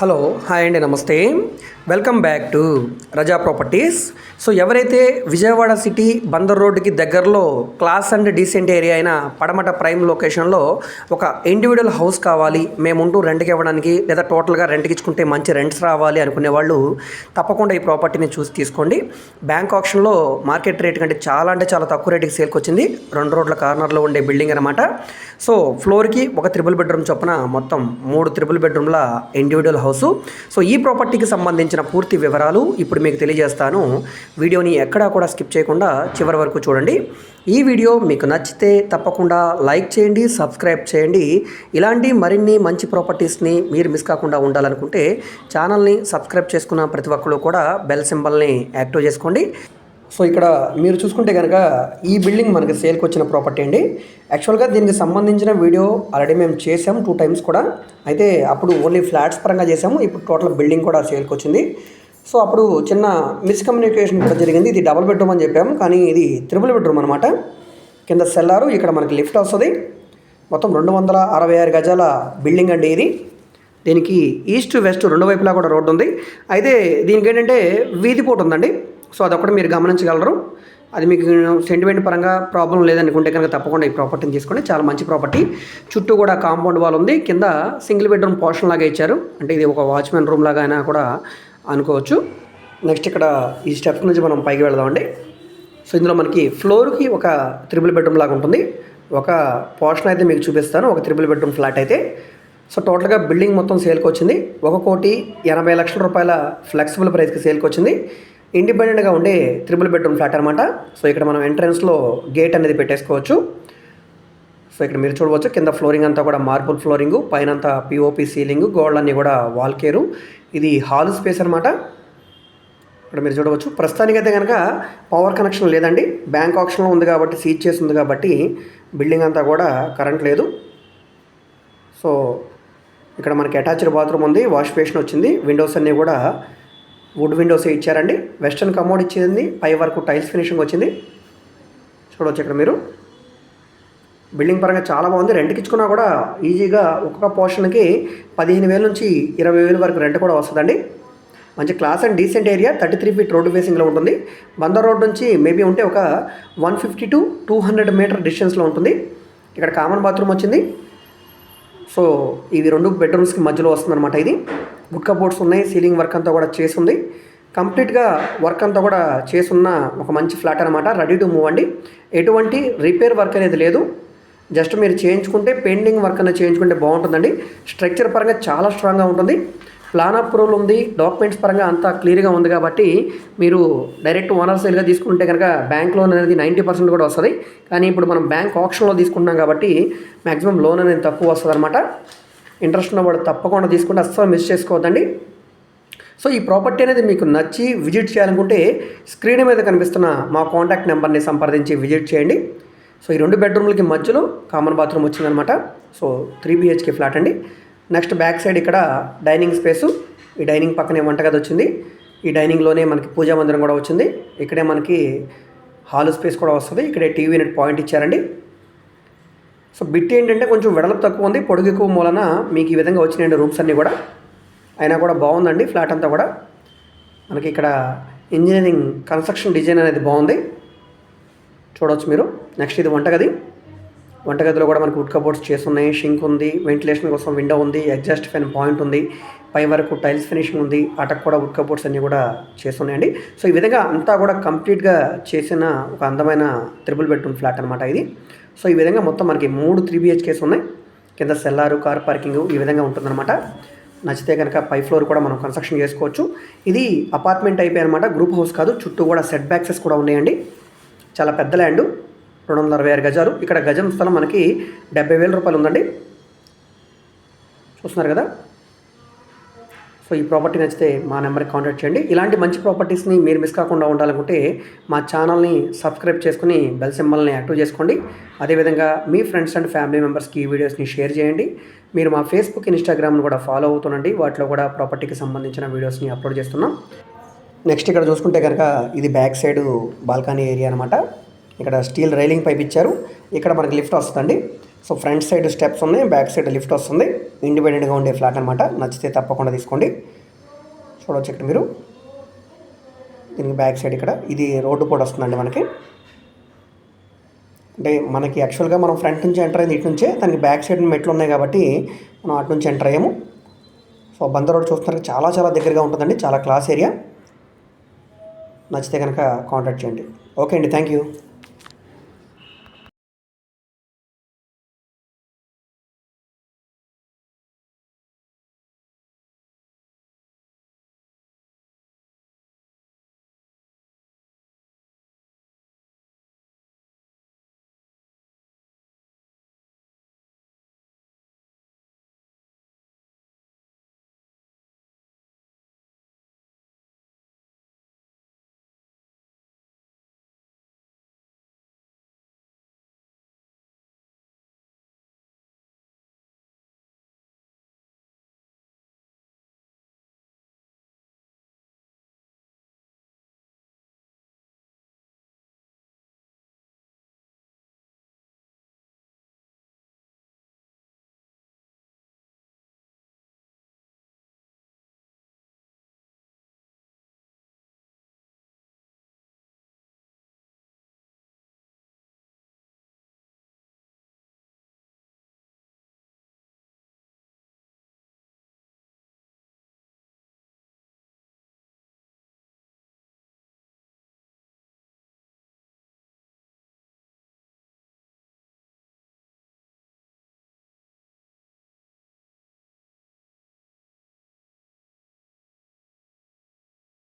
Hello hi అండి నమస్తే. Welcome back to Raza properties so ఎవరైతే విజయవాడ సిటీ బందర్ రోడ్డుకి దగ్గరలో క్లాస్ అండ్ డీసెంట్ ఏరియా అయిన పడమట ప్రైమ్ లొకేషన్లో ఒక ఇండివిజువల్ హౌస్ కావాలి మేముంటూ రెంట్కి ఇవ్వడానికి లేదా టోటల్గా రెంట్కి ఇచ్చుకుంటే మంచి రెంట్స్ రావాలి అనుకునే వాళ్ళు తప్పకుండా ఈ ప్రాపర్టీని చూసి తీసుకోండి. బ్యాంక్ ఆప్షన్లో మార్కెట్ రేట్ కంటే చాలా అంటే చాలా తక్కువ రేటుకి సేల్కి వచ్చింది. రెండు రోడ్ల కార్నర్లో ఉండే బిల్డింగ్ అనమాట సో ఫ్లోర్కి ఒక త్రిబుల్ బెడ్రూమ్ చొప్పున మొత్తం మూడు త్రిబుల్ బెడ్రూమ్ల ఇండివిజువల్ హౌస్ సో ఈ ప్రాపర్టీకి సంబంధించిన పూర్తి వివరాలు ఇప్పుడు మీకు తెలియజేస్తాను. వీడియోని ఎక్కడా కూడా స్కిప్ చేయకుండా చివరి వరకు చూడండి. ఈ వీడియో మీకు నచ్చితే తప్పకుండా లైక్ చేయండి సబ్స్క్రైబ్ చేయండి. ఇలాంటి మరిన్ని మంచి ప్రాపర్టీస్ని మీరు మిస్ కాకుండా ఉండాలనుకుంటే ఛానల్ని సబ్స్క్రైబ్ చేసుకున్న ప్రతి ఒక్కరు కూడా బెల్ సింబల్ని యాక్టివ్ చేసుకోండి. సో ఇక్కడ మీరు చూసుకుంటే కనుక ఈ బిల్డింగ్ మనకి సేల్కి వచ్చిన ప్రాపర్టీ అండి. యాక్చువల్గా దీనికి సంబంధించిన వీడియో ఆల్రెడీ మేము చేసాం టూ టైమ్స్ కూడా. అయితే అప్పుడు ఓన్లీ ఫ్లాట్స్ పరంగా చేసాము ఇప్పుడు టోటల్ బిల్డింగ్ కూడా సేల్కి వచ్చింది. సో అప్పుడు చిన్న మిస్కమ్యూనికేషన్ కూడా జరిగింది. ఇది డబుల్ బెడ్రూమ్ అని చెప్పాము కానీ ఇది త్రిబుల్ బెడ్రూమ్ అనమాట కింద సెల్లారు ఇక్కడ మనకి లిఫ్ట్ వస్తుంది మొత్తం రెండు వందల అరవై ఆరు గజాల బిల్డింగ్ అండి ఇది. దీనికి ఈస్ట్ వెస్ట్ రెండు వైపులా కూడా రోడ్డు ఉంది. అయితే దీనికి ఏంటంటే వీధి పోటు ఉందండి. సో అదొకటి మీరు గమనించగలరు. అది మీకు సెంటిమెంట్ పరంగా ప్రాబ్లం లేదనుకుంటే కనుక తప్పకుండా ఈ ప్రాపర్టీని తీసుకోండి చాలా మంచి ప్రాపర్టీ చుట్టూ కూడా కాంపౌండ్ వాల్ ఉంది. కింద సింగిల్ బెడ్రూమ్ పోర్షన్ లాగా ఇచ్చారు. అంటే ఇది ఒక వాచ్మెన్ రూమ్ లాగా అయినా కూడా అనుకోవచ్చు. నెక్స్ట్ ఇక్కడ ఈ స్టెప్స్ నుంచి మనం పైకి వెళదామండి. సో ఇందులో మనకి ఫ్లోర్కి ఒక త్రిబుల్ బెడ్రూమ్ లాగా ఉంటుంది. ఒక పోర్షన్ అయితే మీకు చూపిస్తాను. ఒక త్రిబుల్ బెడ్రూమ్ ఫ్లాట్ అయితే. సో టోటల్గా బిల్డింగ్ మొత్తం సేల్కి వచ్చింది. ఒక కోటి ఎనభై లక్షల రూపాయల ఫ్లెక్సిబుల్ ప్రైస్కి సేల్కి వచ్చింది. ఇండిపెండెంట్గా ఉండే త్రిబుల్ బెడ్రూమ్ ఫ్లాట్ అనమాట సో ఇక్కడ మనం ఎంట్రన్స్లో గేట్ అనేది పెట్టేసుకోవచ్చు. సో ఇక్కడ మీరు చూడవచ్చు కింద ఫ్లోరింగ్ అంతా కూడా మార్బుల్ ఫ్లోరింగ్ పైన అంతా పిఓపి సీలింగ్ గోడలన్నీ కూడా వాల్ కేరు. ఇది హాల్ స్పేస్ అనమాట ఇక్కడ మీరు చూడవచ్చు ప్రస్తుతానికైతే కనుక పవర్ కనెక్షన్ లేదండి. బ్యాంక్ ఆప్షన్లో ఉంది కాబట్టి సీజ్ చేసి ఉంది కాబట్టి బిల్డింగ్ అంతా కూడా కరెంట్ లేదు. సో ఇక్కడ మనకి అటాచ్డ్ బాత్రూమ్ ఉంది వాష్ బేషన్ వచ్చింది విండోస్ అన్నీ కూడా వుడ్ విండోస్ ఇచ్చారండి? వెస్టర్న్ కమోడ్ ఇచ్చింది పై వరకు టైల్స్ ఫినిషింగ్ వచ్చింది. చూడవచ్చు ఇక్కడ మీరు. బిల్డింగ్ పరంగా చాలా బాగుంది. రెంట్కి ఇచ్చుకున్నా కూడా ఈజీగా ఒక్కొక్క పోర్షన్కి పదిహేను వేల నుంచి ఇరవై వేల వరకు రెంట్ కూడా వస్తుందండి. మంచి class and decent area thirty three feet road ఫేసింగ్లో ఉంటుంది. బందర్ రోడ్ నుంచి మేబీ ఉంటే ఒక one fifty to two hundred metre డిస్టెన్స్లో ఉంటుంది. ఇక్కడ కామన్ బాత్రూమ్ వచ్చింది. సో ఇవి రెండు బెడ్రూమ్స్కి మధ్యలో వస్తుందన్నమాట ఇది. గుడ్ బోర్డ్స్ ఉన్నాయి సీలింగ్ వర్క్ అంతా కూడా చేసింది. కంప్లీట్గా వర్క్ అంతా కూడా చేసున్న ఒక మంచి ఫ్లాట్ అనమాట రెడీ టు మూవ్ అండి. ఎటువంటి రిపేర్ వర్క్ అనేది లేదు. జస్ట్ మీరు చేయించుకుంటే పెయింటింగ్ వర్క్ అనేది చేయించుకుంటే బాగుంటుందండి. స్ట్రక్చర్ పరంగా చాలా స్ట్రాంగ్గా ఉంటుంది. ప్లాన్ అప్రూవల్ ఉంది. డాక్యుమెంట్స్ పరంగా అంతా క్లియర్గా ఉంది కాబట్టి మీరు డైరెక్ట్ ఓనర్ సేల్గా తీసుకుంటే కనుక బ్యాంక్ లోన్ అనేది నైంటీ పర్సెంట్ కూడా వస్తుంది. కానీ ఇప్పుడు మనం బ్యాంక్ ఆప్షన్లో తీసుకుంటున్నాం కాబట్టి మ్యాక్సిమం లోన్ అనేది తక్కువ వస్తుంది అనమాట ఇంట్రెస్ట్ ఉన్నవాడు తప్పకుండా తీసుకుంటే అస్సలు మిస్ చేసుకోవద్దండి. సో ఈ ప్రాపర్టీ అనేది మీకు నచ్చి విజిట్ చేయాలనుకుంటే స్క్రీన్ మీద కనిపిస్తున్న మా కాంటాక్ట్ నెంబర్ని సంప్రదించి విజిట్ చేయండి. సో ఈ రెండు బెడ్రూమ్లకి మధ్యలో కామన్ బాత్రూమ్ వచ్చిందనమాట సో త్రీ బిహెచ్కే ఫ్లాట్ అండి. నెక్స్ట్ బ్యాక్ సైడ్ ఇక్కడ డైనింగ్ స్పేసు. ఈ డైనింగ్ పక్కనే వంటగది వచ్చింది. ఈ డైనింగ్లోనే మనకి పూజా మందిరం కూడా వచ్చింది. ఇక్కడే మనకి హాల్ స్పేస్ కూడా వస్తుంది. ఇక్కడే టీవీ యూనిట్ పాయింట్ ఇచ్చారండి. సో బిట్ ఏంటంటే కొంచెం వెడలపు తక్కువ ఉంది. పొడుగు ఎక్కువ మూలన మీకు ఈ విధంగా వచ్చినాయండి రూమ్స్ అన్నీ కూడా అయినా కూడా బాగుందండి. ఫ్లాట్ అంతా కూడా మనకి ఇక్కడ ఇంజనీరింగ్ కన్స్ట్రక్షన్ డిజైన్ అనేది బాగుంది. చూడవచ్చు మీరు. నెక్స్ట్ ఇది వంటగది. వంటగదిలో కూడా మనకు ఉడ్ కబోర్డ్స్ చేస్తున్నాయి షింక్ ఉంది. వెంటిలేషన్ కోసం విండో ఉంది. ఎగ్జాస్ట్ ఫ్యాన్ పాయింట్ ఉంది. పై వరకు టైల్స్ ఫినిషింగ్ ఉంది. అటక్ కూడా వుడ్ కబోర్డ్స్ అన్నీ కూడా చేస్తున్నాయండి సో ఈ విధంగా అంతా కూడా కంప్లీట్గా చేసిన ఒక అందమైన త్రిబుల్ బెడ్రూమ్ ఫ్లాట్ అనమాట ఇది. సో ఈ విధంగా మొత్తం మనకి మూడు త్రీ బిహెచ్కేస్ ఉన్నాయి. కింద సెల్లారు కార్ పార్కింగ్ ఈ విధంగా ఉంటుందన్నమాట. నచ్చితే కనుక పై ఫ్లోర్ కూడా మనం కన్స్ట్రక్షన్ చేసుకోవచ్చు. ఇది అపార్ట్మెంట్ అయిపోయి అనమాట గ్రూప్ హౌస్ కాదు. చుట్టూ కూడా సెట్ బ్యాక్సెస్ కూడా ఉన్నాయండి. చాలా పెద్ద ల్యాండ్. రెండు వందల అరవై ఆరు గజాలు. ఇక్కడ గజం స్థలం మనకి డెబ్బై వేల రూపాయలు ఉందండి. చూస్తున్నారు కదా? సో ఈ ప్రాపర్టీ నచ్చితే మా నెంబర్కి కాంటాక్ట్ చేయండి. ఇలాంటి మంచి ప్రాపర్టీస్ని మీరు మిస్ కాకుండా ఉండాలనుకుంటే మా ఛానల్ని సబ్స్క్రైబ్ చేసుకుని బెల్ సింబల్ని యాక్టివ్ చేసుకోండి. అదేవిధంగా మీ ఫ్రెండ్స్ అండ్ ఫ్యామిలీ మెంబర్స్కి ఈ వీడియోస్ని షేర్ చేయండి. మీరు మా ఫేస్బుక్ ఇన్స్టాగ్రామ్ను కూడా ఫాలో అవుతుండండి. వాటిలో కూడా ప్రాపర్టీకి సంబంధించిన వీడియోస్ని అప్లోడ్ చేస్తున్నాం. నెక్స్ట్ ఇక్కడ చూసుకుంటే కనుక ఇది బ్యాక్ సైడ్ బాల్కనీ ఏరియా అనమాట ఇక్కడ స్టీల్ రైలింగ్ పైప్ ఇచ్చారు. ఇక్కడ మనకి లిఫ్ట్ వస్తుందండి. సో ఫ్రంట్ సైడ్ స్టెప్స్ ఉన్నాయి బ్యాక్ సైడ్ లిఫ్ట్ వస్తుంది. ఇండిపెండెంట్గా ఉండే ఫ్లాట్ అనమాట నచ్చితే తప్పకుండా తీసుకోండి. చూడవచ్చు ఇక్కడ మీరు. దీనికి బ్యాక్ సైడ్ ఇక్కడ. ఇది రోడ్డు కూడా వస్తుందండి మనకి. అంటే మనకి యాక్చువల్గా మనం ఫ్రంట్ నుంచి ఎంటర్ అయింది ఇటు నుంచే. దానికి బ్యాక్ సైడ్ మెట్లు ఉన్నాయి కాబట్టి మనం అటు నుంచి ఎంటర్ అయ్యాము. సో బందర్ రోడ్ చూస్తున్నారు చాలా చాలా దగ్గరగా ఉంటుందండి. చాలా క్లాస్ ఏరియా. నచ్చితే కనుక కాంటాక్ట్ చేయండి. ఓకే అండి. Thank you